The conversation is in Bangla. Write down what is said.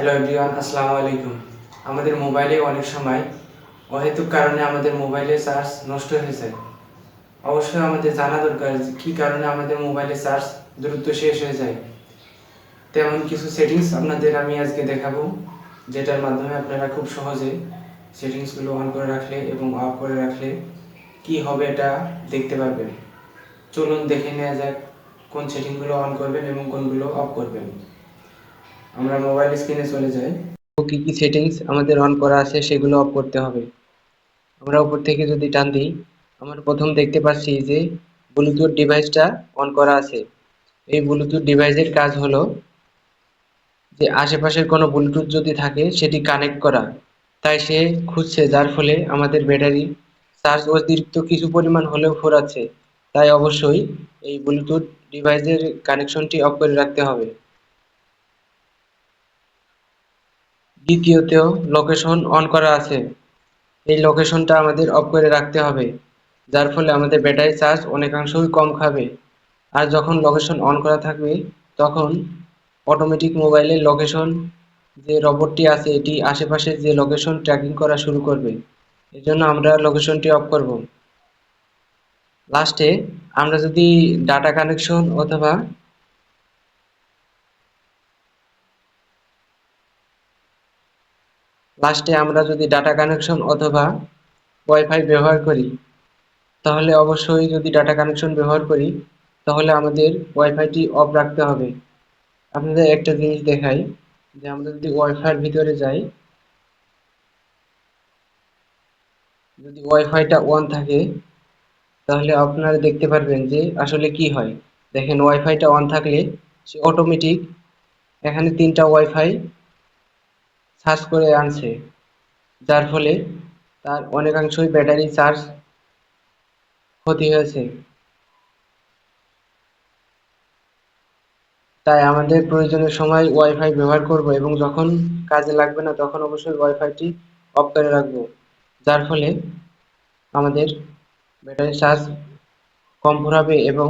হ্যালো এভরিওয়ান আসসালামু আলাইকুম। আমাদের মোবাইলে অনেক সময় অহেতুক কারণে আমাদের মোবাইলে চার্জ নষ্ট হয়ে যায়। অবশ্যই আমাদের জানা দরকার কী কারণে আমাদের মোবাইলে চার্জ দ্রুত শেষ হয়ে যায়। তেমন কিছু সেটিংস আপনাদের আমি আজকে দেখাবো, যেটার মাধ্যমে আপনারা খুব সহজে সেটিংসগুলো অন করে রাখলে এবং অফ করে রাখলে কি হবে এটা দেখতে পারবেন। চলুন দেখে নেওয়া যাক কোন সেটিংগুলো অন করবেন এবং কোনগুলো অফ করবেন। আমরা মোবাইল স্ক্রিনে চলে যাই। কি কি সেটিংস আমাদের অন করা আছে সেগুলো অফ করতে হবে। আমরা উপর থেকে যদি টান দিই, আমরা প্রথম দেখতে পাচ্ছি যে ব্লুটুথ ডিভাইসটা অন করা আছে। এই ব্লুটুথ ডিভাইসের কাজ হলো যে আশেপাশের কোনো ব্লুটুথ যদি থাকে, সেটি কানেক্ট করা। তাই সে খুঁজছে, যার ফলে আমাদের ব্যাটারি চার্জ অতিরিক্ত কিছু পরিমাণ হলেও ফুরাচ্ছে তাই অবশ্যই এই ব্লুটুথ ডিভাইসের কানেকশনটি অফ করে রাখতে হবে। দ্বিতীয়ত লোকেশন অন করা আছে। এই লোকেশনটা আমাদের অফ করে রাখতে হবে, যার ফলে আমাদের ব্যাটারি চার্জ অনেকাংশই কম খাবে। আর যখন লোকেশন অন করা থাকবে, তখন অটোমেটিক মোবাইলের লোকেশন যে রবটটি আছে, এটি আশেপাশে যে লোকেশন ট্র্যাকিং করা শুরু করবে এর জন্য আমরা লোকেশনটি অফ করব। লাস্টে আমরা যদি ডাটা কানেকশন অথবা লাস্টে আমরা যদি ডাটা কানেকশন অথবা ওয়াইফাই ব্যবহার করি, তাহলে অবশ্যই যদি ডাটা কানেকশন ব্যবহার করি, তাহলে আমাদের ওয়াইফাইটি অফ রাখতে হবে। আপনাদের একটা জিনিস দেখাই, যে আমরা যদি ওয়াইফাইয়ের ভিতরে যাই, যদি ওয়াইফাইটা অন থাকে, তাহলে আপনারা দেখতে পারবেন যে আসলে কি হয়। দেখেন, ওয়াইফাইটা অন থাকলে সে অটোমেটিক এখানে তিনটা ওয়াইফাই সার্চ করে আনছে, যার ফলে তার অনেকাংশই ব্যাটারি চার্জ ক্ষতি হয়েছে। তাই আমাদের প্রয়োজনের সময় ওয়াইফাই ব্যবহার করব এবং যখন কাজে লাগবে না, তখন অবশ্যই ওয়াইফাইটি অফ করে রাখব, যার ফলে আমাদের ব্যাটারি চার্জ কম ফুরাবে এবং